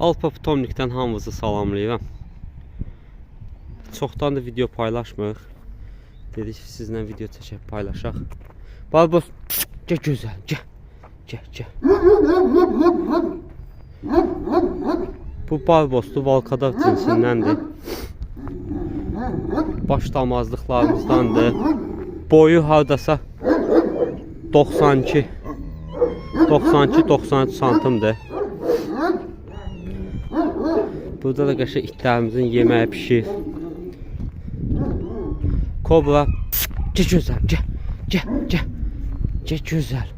Alpa Potomnik'ten hamınızı salamlayıram. Çoxdan da video paylaşmırıq. Dedik sizlə video çəkib paylaşaq. Barbos, gəl gözəl, gəl. Gəl, gəl. Bu barboslu Valkadav cinsindəndir. Baş damazlıqlarımızdandır. Boyu hardasa 92 92-93 santimdir. Burada da qəşəng itlərimizin yeməyi pişir. Kobra, gəl gözəl, gəl, gəl, gəl. Gəl gözəl,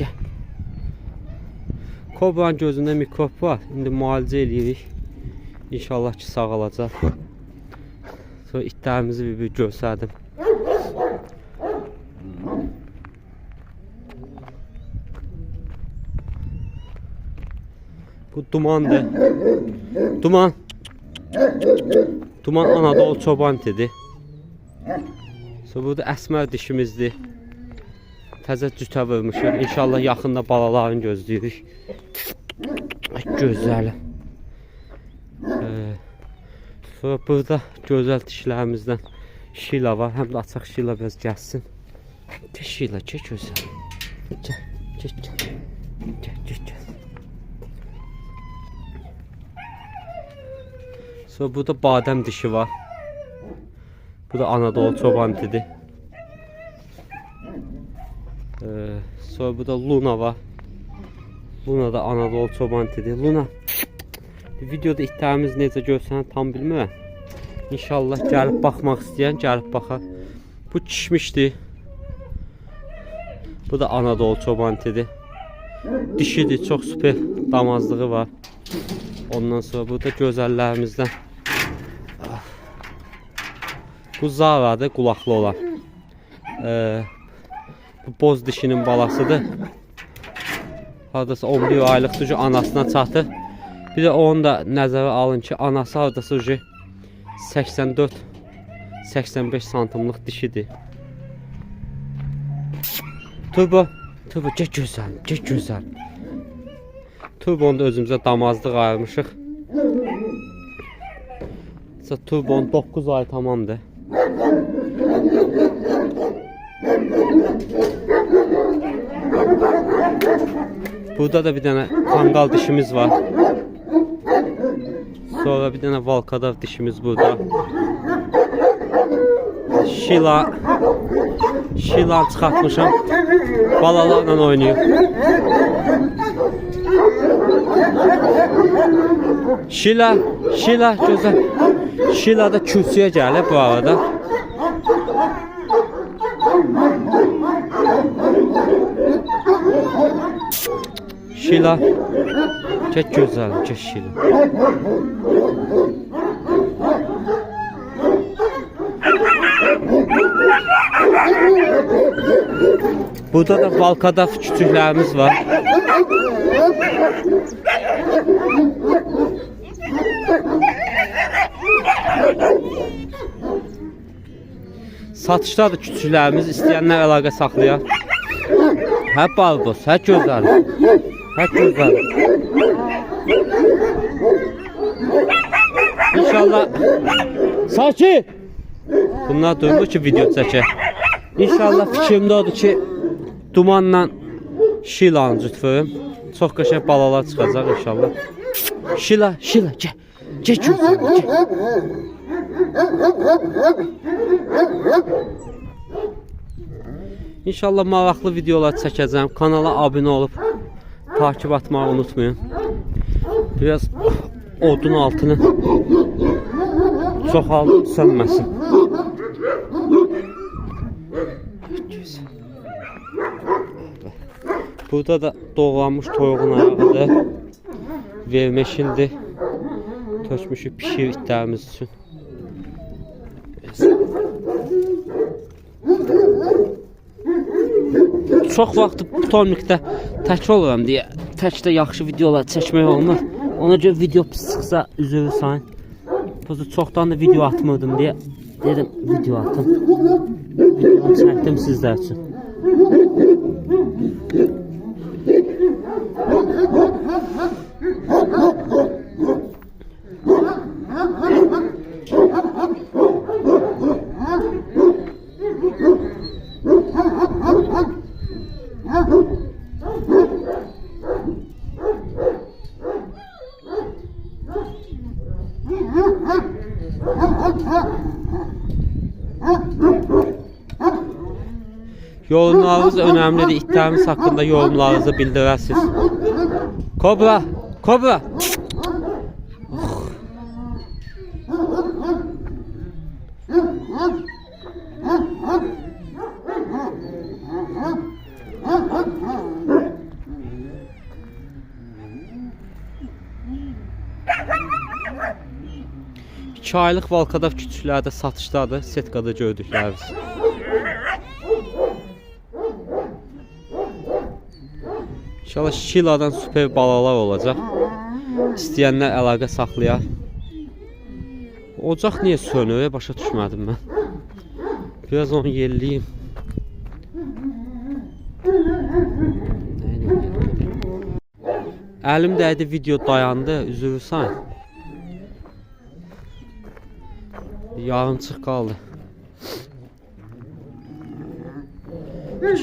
gəl. Kobranın gözündə mikrob var. İndi müalicə eləyirik. İnşallah ki sağalacaq. Sonra itlərimizi bir, bir göstərdim. Bu dumandır. Duman. Duman Anadolu çobantidir. So burada əsmər dişimizdir. Təzə cütə vurmuşuq. İnşallah yaxında balalarını gözləyirik. Ay gözəl. Ee, sonra burada gözəl dişlərimizdən Şila var. Həm də açıq Şila biraz gəlsin. Gəl Şila, gəl gözəl. Gəl, gəl, gəl. Gəl, gəl, gəl. Sonra burada badəm dişi var. Bu da Anadolu çobantidir. Ee, sonra burada Luna var. Luna da Anadolu çobantidir. Luna videoda itlərimiz necə görsənir tam bilmirəm. İnşallah gəlib baxmaq istəyən gəlib baxar. Bu kişmişdi. Bu da Anadolu çobantidir. Dişidir, çox super damazlığı var. Ondan sonra burada gözəllərimizdən Bu Zara'dır, qulaqlı olan. Ee, bu boz dişinin balasıdır. Hardasa 11 aylıqdır ki, anasına çatır. Bir də onu da nəzərə alın ki, anası hardasa ki 84 85 santimlik dişidir. Turbo, turbo get gözəl, get gözəl. Turbonu da özümüzə damazlıq ayırmışıq. Turbon 9 ay tamamdır. Burada da bir tane kangal dişimiz var. Sonra bir tane valkadav dişimiz burada. Şila Şilan çıxartmışam. Balalarla oynayır. Şila, Şila gözəl. Şila da kürsüyə gəlib bu arada. Şila. Get gözəl, get Şila. Burada da Valkada küçüklərimiz var. Satışdadır küçüklərimiz, istəyənlər əlaqə saxlayar. Hə balbos, hə gözəl. Hə gözəl. İnşallah Sakin. Bunlar durmur ki video çəkək. İnşallah fikrimdə odur ki dumanla Şilanı cütfürüm. Çox qəşəng balalar çıxacaq inşallah. Şila, Şila, gəl. Gəl gözəl, gəl. İnşallah maraqlı videolar çəkəcəm. Kanala abunə olub takip atmağı unutmayın. Biraz odun altını çoxaldıb sönməsin. Burada da doğranmış toyuğun ayağıdır. Vermeşildir. Tökmüşük pişir itlərimiz üçün. Çox vaxt Potomnikdə tək oluram deyə təkdə yaxşı videolar çəkmək olmur. Ona görə video pis çıxsa üzrü sayın. Pozu çoxdan da video atmırdım deyə dedim video atım. Videonu çəkdim sizlər üçün. Yorumlarınız önemlidir. İtlərimiz haqqında yorumlarınızı bildirəsiniz. Kobra, Kobra. İki aylıq Valkadav küçüklərdə satışdadır. Setkada gördüklərimiz. İnşallah Şiladan süper balalar olacaq. İstəyənlər əlaqə saxlayar. Ocaq niyə sönür? Başa düşmədim mən. Biraz onu yelləyim? Əlim dəydi, video dayandı. Üzrsən. Yarımçıq qaldı.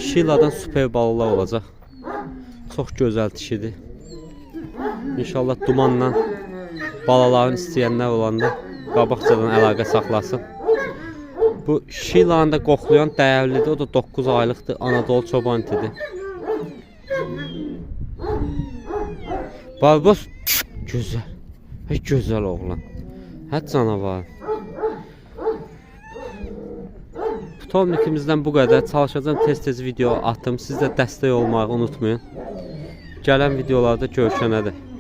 Şiladan süper balalar olacaq. Çox gözəl dişidir. İnşallah dumanla balaların istəyənlər olanda qabaqcadan əlaqə saxlasın. Bu Şilanı da qoxlayan dəyərlidir. O da 9 aylıqdır. Anadolu çobantidir. Barbos gözəl. Hey gözəl oğlan. Hə canavar. Tomnikimizdən bu qədər. Çalışacağam tez-tez video atım. Siz də dəstək olmağı unutmayın. Gələn videolarda görüşənədir.